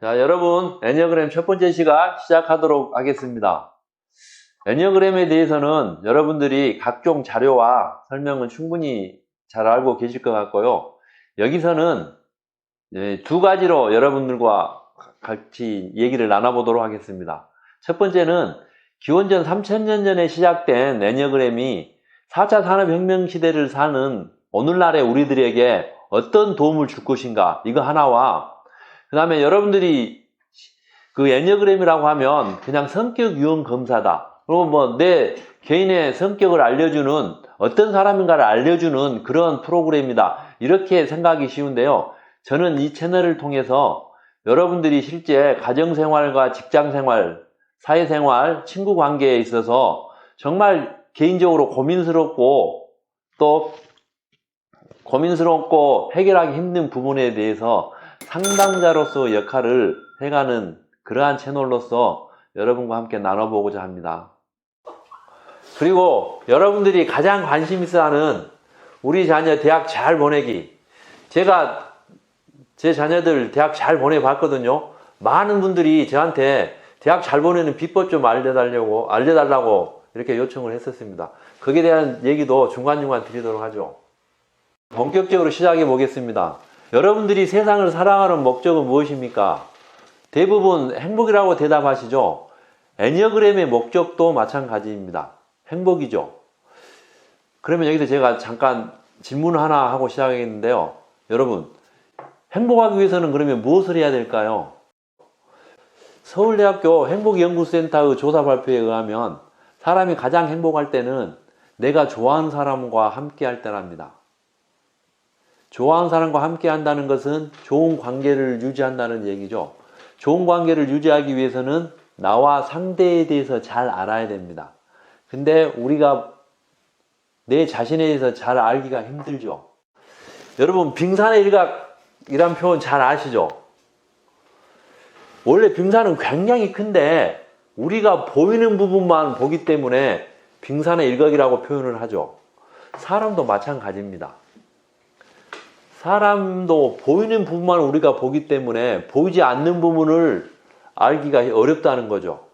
자, 여러분, 애니어그램 첫 번째 시간 시작하도록 하겠습니다. 애니어그램에 대해서는 여러분들이 각종 자료와 설명은 충분히 잘 알고 계실 것 같고요. 여기서는 예, 두 가지로 여러분들과 같이 얘기를 나눠보도록 하겠습니다. 첫 번째는 기원전 3000년 전에 시작된 애니어그램이 4차 산업혁명 시대를 사는 오늘날의 우리들에게 어떤 도움을 줄 것인가 이거 하나와 그 다음에 여러분들이 그 애니어그램이라고 하면 그냥 성격 유형 검사다. 그리고 뭐 내 개인의 성격을 알려주는 어떤 사람인가를 알려주는 그런 프로그램이다. 이렇게 생각하기 쉬운데요. 저는 이 채널을 통해서 여러분들이 실제 가정생활과 직장생활, 사회생활, 친구 관계에 있어서 정말 개인적으로 고민스럽고 또 고민스럽고 해결하기 힘든 부분에 대해서 상담자로서 역할을 해가는 그러한 채널로서 여러분과 함께 나눠보고자 합니다. 그리고 여러분들이 가장 관심 있어 하는 우리 자녀 대학 잘 보내기. 제가 제 자녀들 대학 잘 보내봤거든요. 많은 분들이 저한테 대학 잘 보내는 비법 좀 알려달라고, 알려달라고 이렇게 요청을 했었습니다. 거기에 대한 얘기도 중간중간 드리도록 하죠. 본격적으로 시작해 보겠습니다. 여러분들이 세상을 사랑하는 목적은 무엇입니까? 대부분 행복이라고 대답하시죠? 애니어그램의 목적도 마찬가지입니다. 행복이죠. 그러면 여기서 제가 잠깐 질문 하나 하고 시작하겠는데요. 여러분, 행복하기 위해서는 그러면 무엇을 해야 될까요? 서울대학교 행복연구센터의 조사 발표에 의하면 사람이 가장 행복할 때는 내가 좋아하는 사람과 함께 할 때랍니다. 좋아하는 사람과 함께 한다는 것은 좋은 관계를 유지한다는 얘기죠. 좋은 관계를 유지하기 위해서는 나와 상대에 대해서 잘 알아야 됩니다. 근데 우리가 내 자신에 대해서 잘 알기가 힘들죠. 여러분, 빙산의 일각이란 표현 잘 아시죠? 원래 빙산은 굉장히 큰데 우리가 보이는 부분만 보기 때문에 빙산의 일각이라고 표현을 하죠. 사람도 마찬가지입니다. 사람도 보이는 부분만 우리가 보기 때문에 보이지 않는 부분을 알기가 어렵다는 거죠.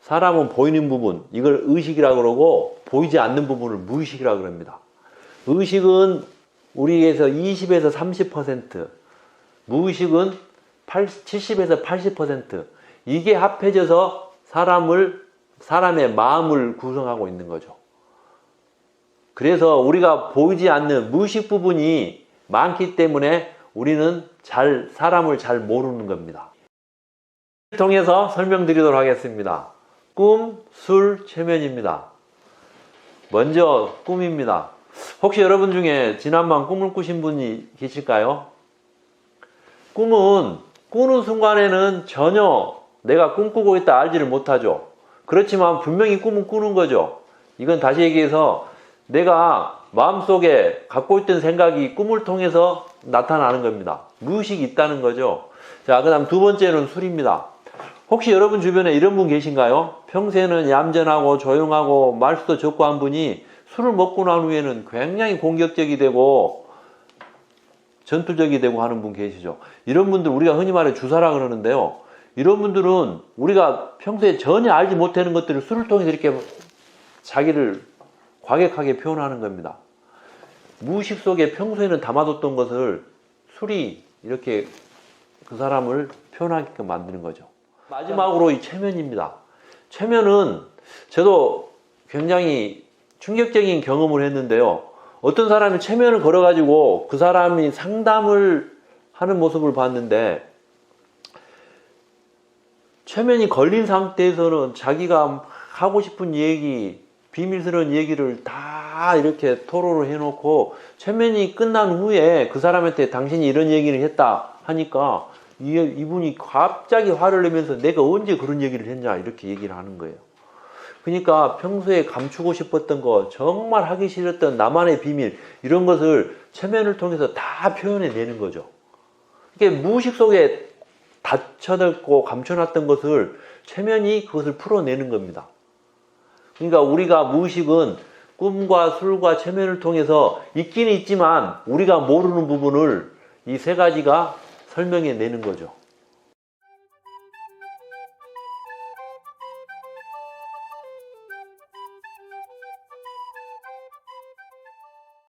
사람은 보이는 부분, 이걸 의식이라고 그러고 보이지 않는 부분을 무의식이라고 그럽니다. 의식은 우리에서 20에서 30%, 무의식은 70에서 80%, 이게 합해져서 사람을, 사람의 마음을 구성하고 있는 거죠. 그래서 우리가 보이지 않는 무의식 부분이 많기 때문에 우리는 잘, 사람을 잘 모르는 겁니다. 통해서 설명드리도록 하겠습니다. 꿈, 술, 최면입니다. 먼저 꿈입니다. 혹시 여러분 중에 지난밤 꿈을 꾸신 분이 계실까요? 꿈은 꾸는 순간에는 전혀 내가 꿈꾸고 있다 알지를 못하죠. 그렇지만 분명히 꿈은 꾸는 거죠. 이건 다시 얘기해서 내가 마음속에 갖고 있던 생각이 꿈을 통해서 나타나는 겁니다. 무의식이 있다는 거죠. 자, 그 다음 두 번째는 술입니다. 혹시 여러분 주변에 이런 분 계신가요? 평소에는 얌전하고 조용하고 말수도 적고 한 분이 술을 먹고 난 후에는 굉장히 공격적이 되고 전투적이 되고 하는 분 계시죠. 이런 분들 우리가 흔히 말해 주사라 그러는데요. 이런 분들은 우리가 평소에 전혀 알지 못하는 것들을 술을 통해서 이렇게 자기를 과격하게 표현하는 겁니다. 무의식 속에 평소에는 담아뒀던 것을 술이 이렇게 그 사람을 표현하게끔 만드는 거죠. 마지막으로 이 최면입니다. 최면은 저도 굉장히 충격적인 경험을 했는데요. 어떤 사람이 최면을 걸어가지고 그 사람이 상담을 하는 모습을 봤는데 최면이 걸린 상태에서는 자기가 하고 싶은 얘기, 비밀스러운 얘기를 다 이렇게 토로를 해놓고 최면이 끝난 후에 그 사람한테 당신이 이런 얘기를 했다 하니까 이, 이분이 갑자기 화를 내면서 내가 언제 그런 얘기를 했냐 이렇게 얘기를 하는 거예요. 그러니까 평소에 감추고 싶었던 거, 정말 하기 싫었던 나만의 비밀 이런 것을 최면을 통해서 다 표현해 내는 거죠. 이게 무의식 속에 닫혀뒀고 감춰놨던 것을 최면이 그것을 풀어내는 겁니다. 그러니까 우리가 무의식은 꿈과 술과 최면을 통해서 있기는 있지만 우리가 모르는 부분을 이 세 가지가 설명해 내는 거죠.